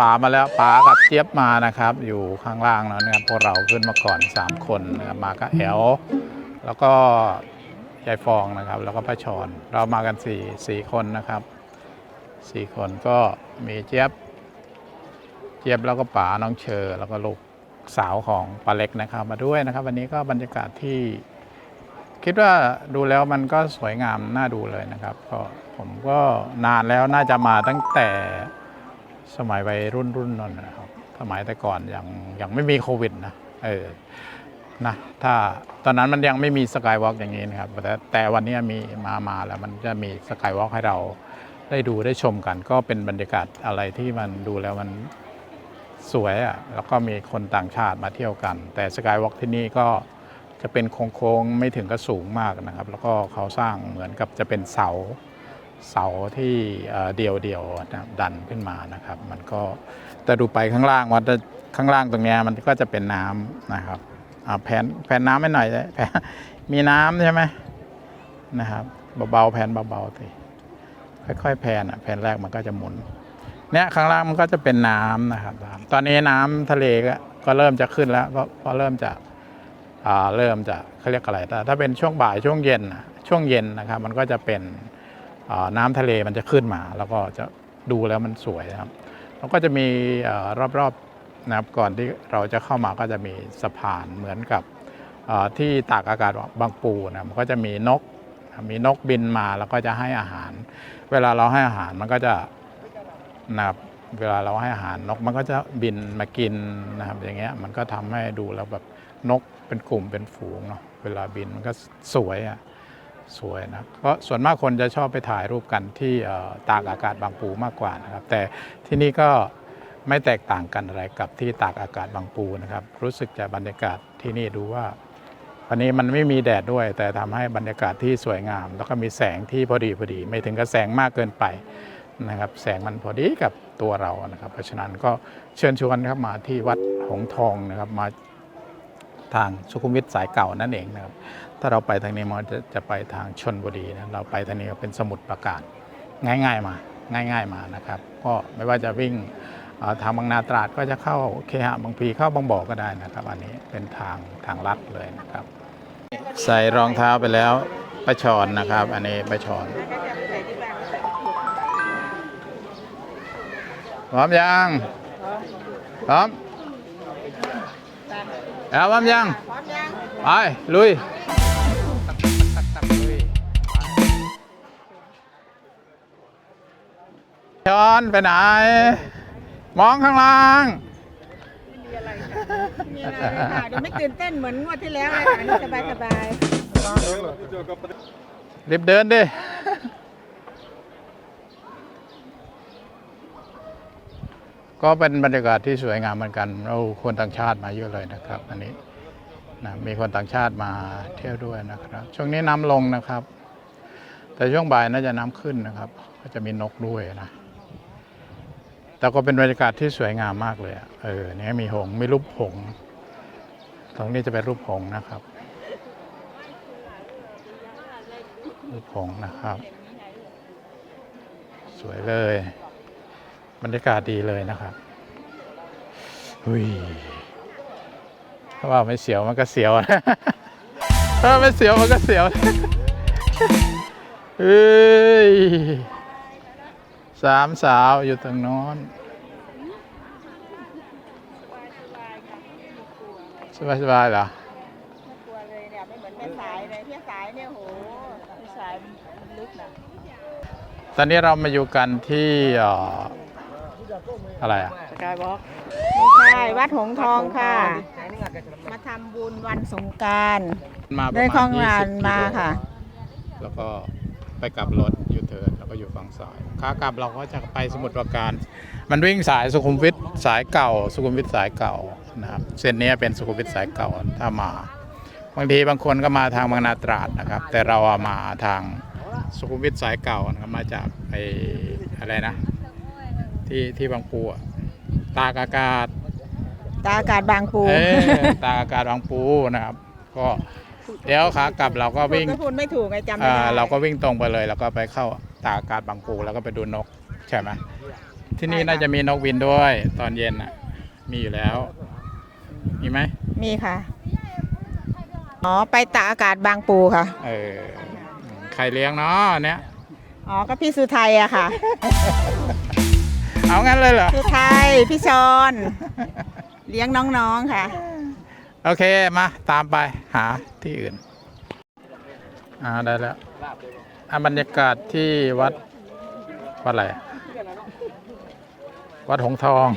ป๋ามาแล้วป๋ากับเจี๊ยบมานะครับ อยู่ข้างล่างแล้วนะครับพวกเราขึ้นมาก่อน 3 คนนะครับมากับแอลแล้วก็ยายฟองนะครับ แล้วก็ป้าชอนเรามากัน4ี่สี่คนนะครับสี่คนก็มีเจี๊ยบ เจี๊ยบแล้วก็ป๋าน้องเชอแล้วก็ลูกสาวของป้าเล็กนะครับ มาด้วยนะครับ วันนี้ก็บรรยากาศที่ คิดว่าดูแล้วมันก็สวยงามน่าดูเลยนะครับ ก็ผมก็นานแล้วน่าจะมาตั้งแต่ สมัยวัยรุ่นรุ่นนั่นนะครับ สมัยแต่ก่อนยังยังไม่มีโควิดนะเออนะถ้าตอนนั้นมันยังไม่มีสกายวอล์กอย่างนี้นะครับแต่แต่วันนี้มีมามาแล้วมันจะมีสกายวอล์กให้เราได้ดูได้ชมกัน ก็เป็นบรรยากาศอะไรที่มันดูแล้วมันสวยอะ่ะแล้วก็มีคนต่างชาติมาเที่ยวกัน แต่สกายวอล์กที่นี่ก็จะเป็นโค้งๆไม่ถึงก็สูงมากนะครับ แล้วก็เขาสร้างเหมือนกับจะเป็นเสา เสาที่เอ่อเดี่ยวๆดันขึ้นมานะครับ มันก็แต่ดูไปข้างล่างวัดข้างล่างตรงนี้มันก็จะเป็นน้ำนะครับแผ่นแผ่นน้ำไม่หน่อยเลยแผ่นมีน้ำใช่ไหมนะครับเบาๆแผ่นเบาๆสิค่อยๆแผ่นอะแผ่นแรกมันก็จะหมุนเนี่ยข้างล่างมันก็จะเป็นน้ำนะครับ ตอนนี้น้ำทะเลก็ก็เริ่มจะขึ้นแล้วเพราะเพราะเริ่มจะอ่าเริ่มจะเขาเรียกอะไรแต่ถ้าเป็นช่วงบ่ายช่วงเย็นช่วงเย็นนะครับ มันก็จะเป็น น้ำทะเลมันจะขึ้นมา แล้วก็จะดูแล้วมันสวยนะครับแล้วก็จะมีรอบๆนะครับก่อนที่เราจะเข้ามาก็จะมีสะพานเหมือนกับที่ตากอากาศบางปูนะมันก็จะมีนกมีนกบินมาแล้วก็จะให้อาหาร เวลาเราให้อาหารมันก็จะนะครับเวลาเราให้อาหารนกมันก็จะบินมากินนะครับ อย่างเงี้ยมันก็ทำให้ดูแล้วแบบนกเป็นกลุ่มเป็นฝูงเนาะเวลาบินมันก็สวยอะ่ะ สวยนะเพราะส่วนมากคนจะชอบไปถ่ายรูปกันที่ตากอากาศบางปูมากกว่านะครับ แต่ที่นี่ก็ไม่แตกต่างกันอะไรกับที่ตากอากาศบางปูนะครับ รู้สึกจะบรรยากาศที่นี่ดูว่าวันนี้มันไม่มีแดดด้วย แต่ทำให้บรรยากาศที่สวยงาม แล้วก็มีแสงที่พอดีพอดี ไม่ถึงกับแสงมากเกินไปนะครับ แสงมันพอดีกับตัวเรานะครับ เพราะฉะนั้นก็เชิญชวนครับมาที่วัดหงทองนะครับมา ทางสุขุมวิทสายเก่านั่นเองนะครับ ถ้าเราไปทางนี้มันจะจะไปทางชนบุรีนะเราไปทางนี้ก็เป็นสมุทรปราการง่าย ๆมา ง่าย ๆมานะครับ ก็ไม่ว่าจะวิ่งทางบางนาตราดก็จะเข้าเคหะบางพีเข้าบางบ่อก็ได้นะครับ อันนี้เป็นทางทางลัดเลยนะครับ ใส่รองเท้าไปแล้วประชอนนะครับ อันนี้ประชอนพร้อมยังพร้อม แล้วพร้อมยังพร้อมยังไปลุยชอนไปไหน มองข้างล่างมีอะไรค่ะเดี๋ยวไม่ตื่นเต้นเหมือนงวดที่แล้วเลยค่ะนี่สบายสบายรีบเดินดิ ก็เป็นบรรยากาศที่สวยงามเหมือนกันเราคนต่างชาติมาเยอะเลยนะครับอันนี้นะมีคนต่างชาติมาเที่ยวด้วยนะครับ ช่วงนี้น้ำลงนะครับ แต่ช่วงบ่ายน่าจะน้ำขึ้นนะครับ ก็จะมีนกด้วยนะแต่ก็เป็นบรรยากาศที่สวยงามมากเลยเออเนี่ยมีหงมีรูปหงตรงนี้จะเป็นรูปหงนะครับ รูปหงนะครับ สวยเลย บรรยากาศดีเลยนะครับหุยถ้าว่าไม่เสียวมันก็เสียวนะถ้าไม่เสียวมันก็เสียวเฮ้ยสามสาวอยู่ตรงโน้นสบายสบายเหรอไม่กลัวเลยเนี่ยไม่เหมือนแม่สายเลยพี่สายเนี่ยโหแม่สายลึกนะตอนนี้เรามาอยู่กันที่ อ่ออะไรอะสกายวอล์กไม่ใช่วัดหงส์ทองค่ะ มาทำบุญวันสงกรารมาประได้มาณข้องงาน20มากิโลค่ะ แล้วก็ไปกลับรถยูเทิร์นแล้วก็อยู่ฝั่งซ้ายขากลับเราก็จะไปสมุทรปราการ มันวิ่งสายสุขุมวิทสายเก่า สุขุมวิทสายเก่านะครับเส้นนี้เป็นสุขุมวิทสายเก่าถ้ามาบางทีบางคนก็มาทางบางนาตราดนะครับ แต่เราอะมาทางสุขุมวิทสายเก่านะครับมาจากไออะไรนะ ที่ที่บางปูอะตากอากาศตาอากาศบางปูเออตากอากาศบางปูนะครับ ก็เดี๋ยวขากลับเราก็วิ่ง พูดก็พูดไม่ถูกไงจำไม่อ่าได้เราก็วิ่งตรงไปเลย แล้วก็ไปเข้าตากอากาศบางปูแล้วก็ไปดูนก ใช่ไหมที่นี่ใช่ค่ะน่าจะมีนกบินด้วย ตอนเย็นอะ มีอยู่แล้ว มีไหมมีค่ะอ๋อไปตากอากาศบางปูค่ะเออใครเลี้ยงเนาะอันเนี้ยอ๋อก็พี่สุไทยอะค่ะ เอางั้นเลยเหรอสุไทยพี่ชอนเลี้ยงน้องๆค่ะ โอเค มา ตามไปหาที่อื่น อ่า ได้แล้วอะบรรยากาศที่วัด วัดอะไร วัดหงส์ทอง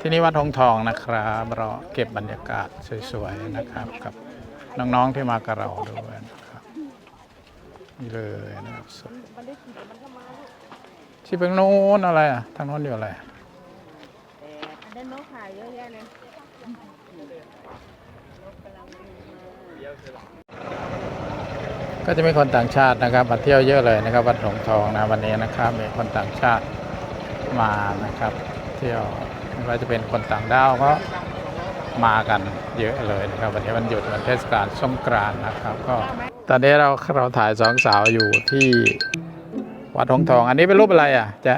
ที่นี่วัดหงส์ทองนะครับ เราเก็บบรรยากาศสวยๆนะครับ กับน้องๆที่มากับเราด้วย นะครับนี่เลยนะครับสวยที่เป็นโน้นอะไรอะ ทางโน้นอยู่อะไรอันนั้นนกขายเยอะแยะเลยก็จะมีคนต่างชาตินะครับมาเที่ยวเยอะเลยนะครับวัดหงส์ทองนะวันนี้นะครับมีคนต่างชาติมานะครับ เที่ยวไม่ว่าจะเป็นคนต่างด้าวก็ มากันเยอะเลยนะครับวันนี้วันหยุดวันเทศกาลสงกรานต์นะครับ ก็ตอนนี้เราเราถ่ายสองสาวอยู่ที่วัดหงทอง อันนี้เป็นรูปอะไรอะจ๊ะ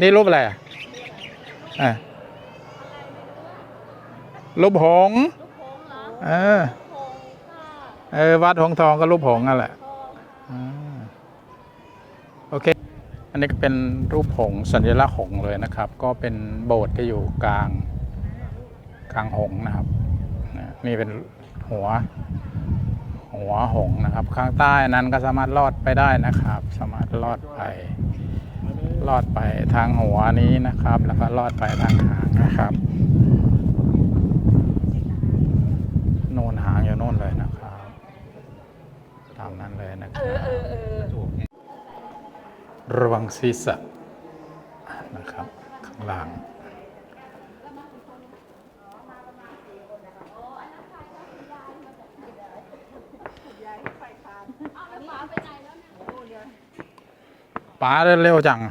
นี่รูปอะไรอะอะรูปหงเออเออวัดหงทองก็รูปหงนั่นแหละโอเค อันนี้ก็เป็นรูปหงสัญลักษณ์หงเลยนะครับ ก็เป็นโบสถ์ที่อยู่กลาง กลางหงส์นะครับนะนี่เป็นหัว หัวหงส์นะครับ ข้างใต้นั้นก็สามารถลอดไปได้นะครับ สามารถลอดไปลอดไปทางหัวนี้นะครับ แล้วก็ลอดไปทางหางนะครับโน่นหางอยู่โน่นเลยนะครับตามนั้นเลยนะครับระวังศีรษะนะครับ ข้างล่าง ป๋าเร็วจัง ม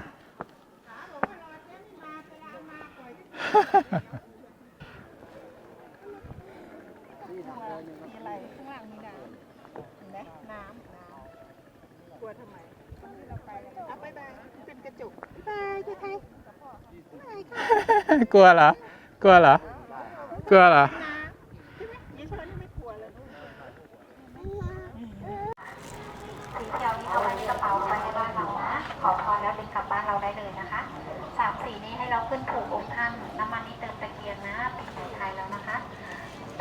ีอะไรข้างล่างมีน้ำเห็นไหมน้ำน้ำกลัวทำไมเราไปแล้วเอาไปไปเป็นกระจุกไปไปไทยกลัวเหรอกลัวเหรอกลัวเหรอ ยี่ชนไม่กลัวเลย สีเขียวนี้เอาไว้ในกระเป๋าไว้ในบ้านเรานะ ขอพรแล้วดึงกลับบ้านเราได้เลยนะคะ สามสีนี้ให้ เราขึ้นผูกองค์ท่านน้ำมันนี้เติมตะเกียงนะปีไหนไทยแล้วนะคะ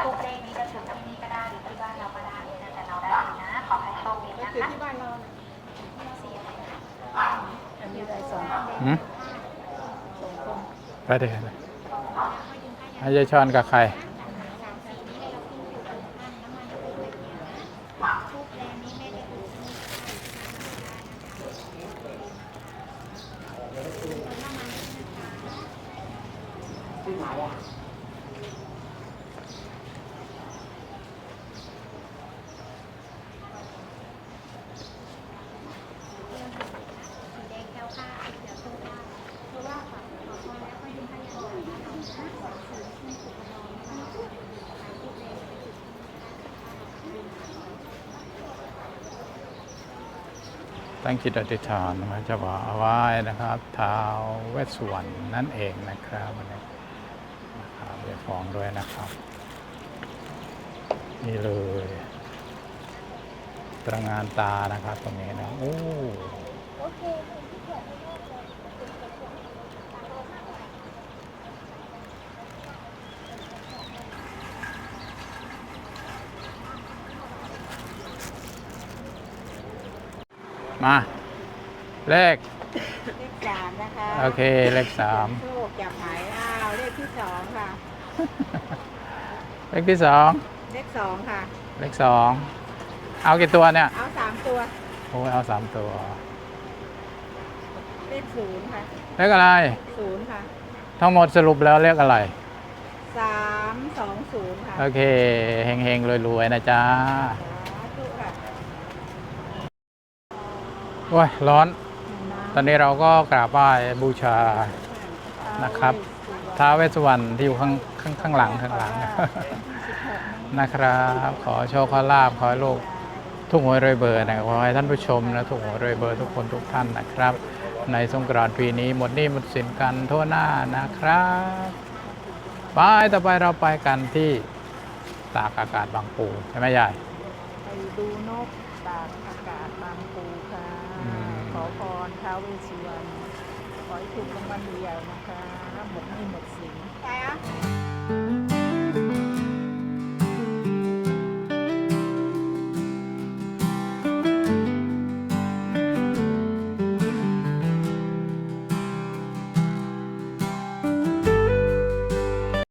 ทุกเลขนี้จะถึงที่นี่ก็ได้หรือที่บ้านเราก็ได้นะแต่เราได้เลยนะ ขอให้โชคดีก็นะคือคะที่บ้านเราสีอะไรนะอันนี้ได้สองหืมสองคนไปเดี๋ยวเลยให้ยายชอนกับใคร ตั้งจิตอธิษฐานมาจะว่าเอาไว้นะครับท้าวเวสสุวรรณนั่นเองนะครับ วันนี้นะครับเดี๋ยวฟ้องด้วยนะครับ นี่เลยตระงานตานะครับตรงนี้นะโอ้มาเลขเลขสามนะคะ โอเค เลขสามโชคจับหายอ้าว เลขที่สองค่ะ เลขที่สองเลขสองค่ะ เลขสองเอากี่ตัวเนี่ย เอาสามตัว โอ้ยเอาสามตัว เลขศูนย์ค่ะ เลขอะไร ศูนย์ค่ะ ทั้งหมดสรุปแล้วเลขอะไรสามสองศูนย์ค่ะโอเคเฮงๆรวยๆนะจ๊ะสาธุค่ะโอ้ยร้อน ตอนนี้เราก็กราบไหว้บูชานะครับ ท้าวเวสสุวรรณที่อยู่ข้างข้างข้างหลังข้างหลังนะครับ ขอโชคขอลาบขอให้ลูกทุกหวยรวยเบอร์นะครับขอให้ท่านผู้ชมนะทุกหวยรวยเบอร์ทุกคนทุกท่านนะครับ ในสงกรานต์ปีนี้หมดหนี้หมดสินกันทั่วหน้านะครับไปต่อไปเราไปกันที่ตากอากาศบางปูใช่ไหมยายไปดูนกตากอากาศบางปูค่ะอืมขอพรท้าวเวสสุวรรณ ขอให้ถูกรางวัลใหญ่นะคะ หมดหนี้หมดสินใช่อะ